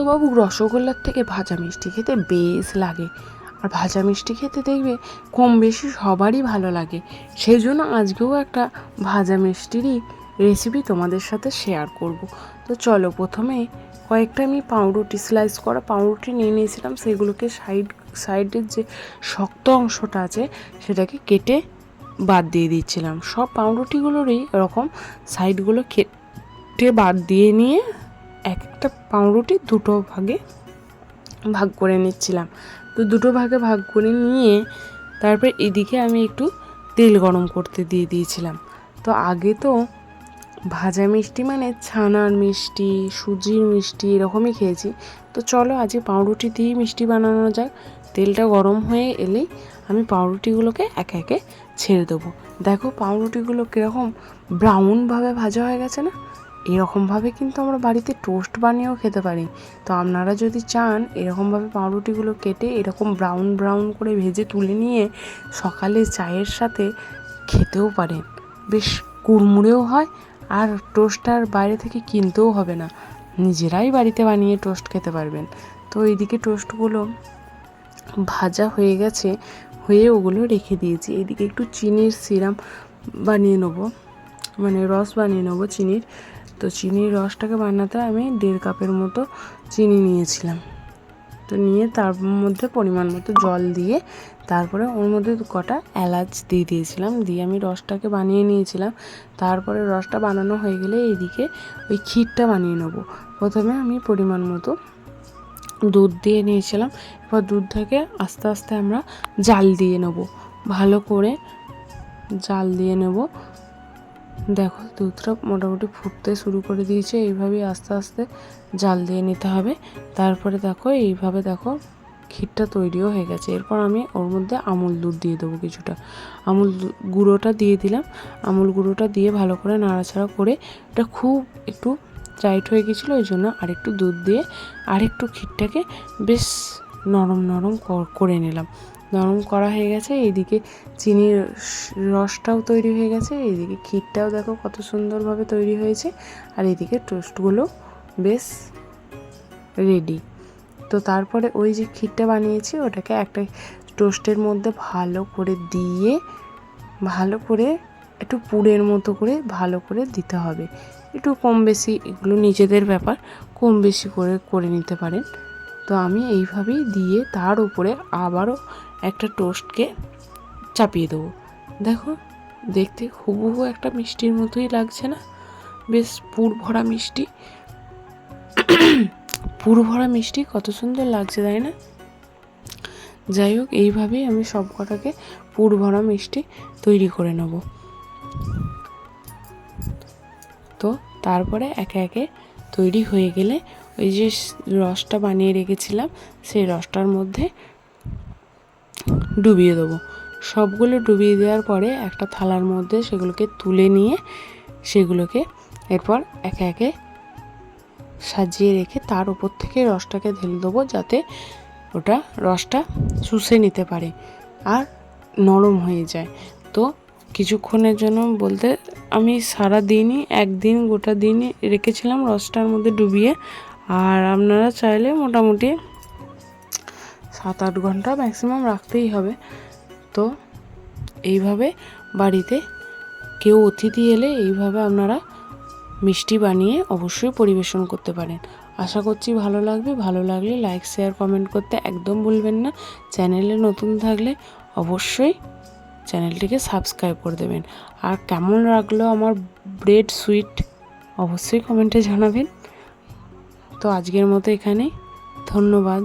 তো বাবু রসগোল্লার থেকে ভাজা মিষ্টি খেতে বেশ লাগে। আর ভাজা মিষ্টি খেতে দেখবে কম বেশি সবারই ভালো লাগে। সেই জন্য আজকেও একটা ভাজা মিষ্টিরই রেসিপি তোমাদের সাথে শেয়ার করব। তো চলো প্রথমে কয়েকটা আমি পাউরুটি স্লাইস করা পাউরুটি নিয়ে নিয়েছিলাম। সেগুলোকে সাইড সাইডের যে শক্ত অংশটা আছে, সেটাকে কেটে বাদ দিয়ে দিচ্ছিলাম। সব পাউরুটিগুলোরই এরকম সাইডগুলো কেটে বাদ দিয়ে নিয়ে এক একটা পাউরুটি দুটো ভাগে ভাগ করে নিচ্ছিলাম। তো দুটো ভাগে ভাগ করে নিয়ে তারপর এদিকে আমি একটু তেল গরম করতে দিয়ে দিয়েছিলাম। তো আগে তো ভাজা মিষ্টি মানে ছানার মিষ্টি, সুজির মিষ্টি এরকমই খেয়েছি। তো চলো আজকে পাউরুটি দিয়েই মিষ্টি বানানো যাক। তেলটা গরম হয়ে এলেই আমি পাউরুটিগুলোকে একে একে ছেড়ে দেবো। দেখো পাউরুটিগুলো কীরকম ব্রাউনভাবে ভাজা হয়ে গেছে না? এরকমভাবে কিন্তু আমরা বাড়িতে টোস্ট বানিয়েও খেতে পারি। তো আপনারা যদি চান, এরকমভাবে পাউরুটিগুলো কেটে এরকম ব্রাউন ব্রাউন করে ভেজে তুলে নিয়ে সকালে চায়ের সাথে খেতেও পারেন। বেশ কুড়মুড়েও হয় আর টোস্টটার বাইরে থেকে কিনতেও হবে না। নিজেরাই বাড়িতে বানিয়ে টোস্ট খেতে পারবেন। তো এইদিকে টোস্টগুলো ভাজা হয়ে গেছে, হয়ে ওগুলো রেখে দিয়েছি। এদিকে একটু চিনির সিরাম বানিয়ে নেব মানে রস বানিয়ে নেব চিনির। তো চিনির রসটাকে বানাতে আমি দেড় কাপের মতো চিনি নিয়েছিলাম। তো নিয়ে তার মধ্যে পরিমাণ মতো জল দিয়ে তারপরে ওর মধ্যে কটা এলাচ দিয়ে দিয়েছিলাম। দিয়ে আমি রসটাকে বানিয়ে নিয়েছিলাম। তারপরে রসটা বানানো হয়ে গেলে এইদিকে ওই ক্ষীরটা বানিয়ে নেব। প্রথমে আমি পরিমাণ মতো দুধ দিয়ে নিয়েছিলাম। এবার দুধটাকে আস্তে আস্তে আমরা জাল দিয়ে নেব। ভালো করে জাল দিয়ে নেব। দেখো, দুধটা মোটামুটি ফুটতে শুরু করে দিয়েছে। এইভাবেই আস্তে আস্তে জাল দিয়ে নিতে হবে। তারপরে দেখো, এইভাবে দেখো ক্ষীরটা তৈরিও হয়ে গেছে। এরপর আমি ওর মধ্যে আমুল দুধ দিয়ে দেবো কিছুটা। আমুল গুঁড়োটা দিয়ে দিলাম। আমুল গুঁড়োটা দিয়ে ভালো করে নাড়াচাড়া করে এটা খুব একটু টাইট হয়ে গেছিল, ওই জন্য আরেকটু দুধ দিয়ে আরেকটু ক্ষীরটাকে বেশ নরম নরম করে নিলাম। নরম করা হয়ে গেছে, এইদিকে চিনির রসটাও তৈরি হয়ে গেছে, এইদিকে ক্ষীরটাও দেখো কত সুন্দরভাবে তৈরি হয়েছে, আর এইদিকে টোস্টগুলো বেশ রেডি তো তারপরে ওই যে ক্ষীরটা বানিয়েছি, ওটাকে একটা টোস্টের মধ্যে ভালো করে দিয়ে, ভালো করে একটু পুরের মতো করে ভালো করে দিতে হবে। একটু কম বেশি, এগুলো নিজেদের ব্যাপার, কম বেশি করে করে নিতে পারেন। তো আমি এইভাবেই দিয়ে তার উপরে আবারও একটা টোস্টকে চাপিয়ে দেবো। দেখো, দেখতে হুবহু একটা মিষ্টির মতোই লাগছে না? বেশ পুর ভরা মিষ্টি। পুর ভরা মিষ্টি কত সুন্দর লাগছে, তাই না? যাই হোক, এইভাবেই আমি সব কটাকে পুর ভরা মিষ্টি তৈরি করে নেব। তো তারপরে একে একে তৈরি হয়ে গেলে ওই যে রসটা বানিয়ে রেখেছিলাম, সেই রসটার মধ্যে ডুবিয়ে দেবো। সবগুলো ডুবিয়ে দেওয়ার পরে একটা থালার মধ্যে সেগুলোকে তুলে নিয়ে সেগুলোকে এরপর একে একে সাজিয়ে রেখে তার উপর থেকে রসটাকে ঢেলে দেবো যাতে ওটা রসটা শুষে নিতে পারে আর নরম হয়ে যায়। তো কিছুক্ষণের জন্য বলতে আমি সারা দিনই, একদিন গোটা দিনই রেখেছিলাম রসটার মধ্যে ডুবিয়ে। আর আপনারা চাইলে মোটামুটি সাত আট ঘণ্টা ম্যাক্সিমাম রাখতেই হবে। তো এইভাবে বাড়িতে কেউ অতিথি এলে এইভাবে আপনারা মিষ্টি বানিয়ে অবশ্যই পরিবেশন করতে পারেন। আশা করছি ভালো লাগবে। ভালো লাগলে লাইক শেয়ার কমেন্ট করতে একদম ভুলবেন না। চ্যানেলে নতুন থাকলে অবশ্যই চ্যানেলটিকে সাবস্ক্রাইব করে দেবেন। আর কেমন লাগল আমার ব্রেড সুইট অবশ্যই কমেন্টে জানাবেন। তো আজকের মতো এখানে ধন্যবাদ।